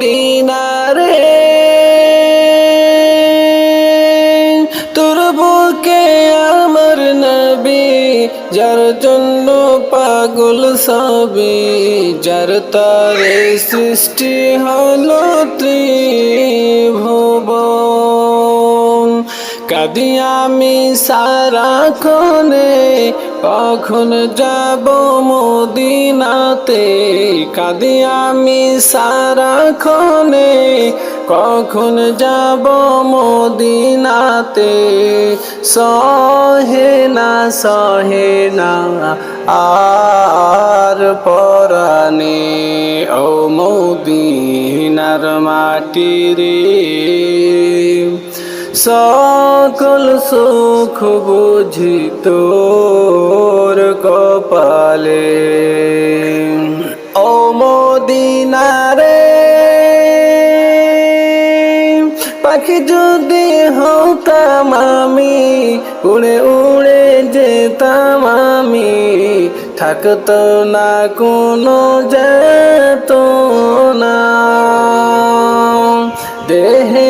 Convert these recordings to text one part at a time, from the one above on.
মদিনারে, তোর বুকে আমার নবী, যার জন্য পাগল সবই, যার তারে সৃষ্টি হলো ত্রিভুবন। কাদি আমি সারা খনে কখন যাব মদিনাতে? কাদি আমি সারা খনে কখন যাব মদিনাতে? সহে না সহে না, আর পরানে ও মদিনার মাটি রে সকল সুখ বুঝি তোর কপালে। ও মদিনারে, পাখি যদি হতাম আমি, উড়ে উড়ে যেতাম আমি, থাকতো না কোনো যেত না। দেহে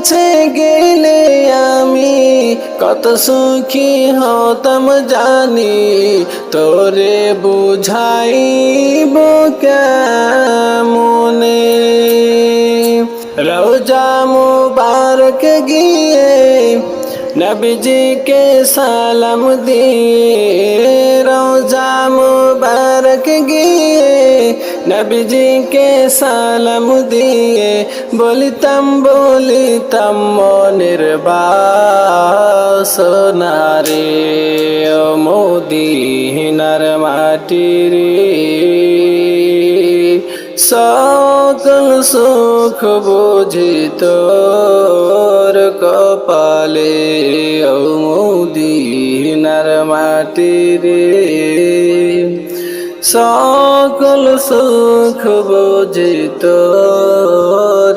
কাছে গেলে আমি কত সুখী হতাম জানি। তোরে বুঝাইব কেমনে? রোজা মুবারক গিয়ে নবীজিকে সালাম দিয়ে রোজা মুবারক গিয়ে নবীজিকে সালাম দিয়ে বলিতাম বলিতাম, মনের বাসনারে মোদিনার মাটি রে। সকল সুখ বুঝি তোর কপালে মোদিনার মাটি রে। সকল সুখ বুঝি তোর